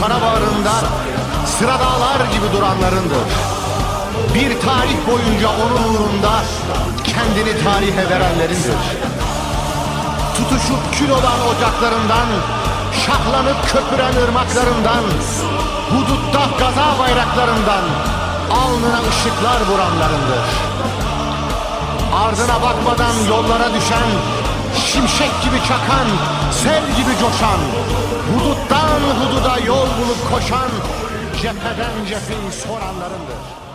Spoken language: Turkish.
kara bağrında sıra dağlar gibi duranlarındır. Bir tarih boyunca onun uğrunda kendini tarihe verenlerindir. Tutuşup kül olan ocaklarından, şahlanıp köpüren ırmaklarından, hudutta gaza bayraklarından, alnına ışıklar vuranlarındır. Ardına bakmadan yollara düşen, şimşek gibi çakan, sel gibi coşan, huduttan hududa yol bulup koşan, cepheden cepheyi soranlarındır.